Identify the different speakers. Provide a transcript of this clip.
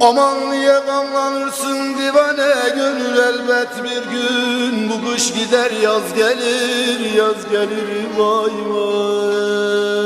Speaker 1: Aman niye gamlanırsın divane gönül elbet bir gün. Bu kış gider yaz gelir yaz gelir vay vay.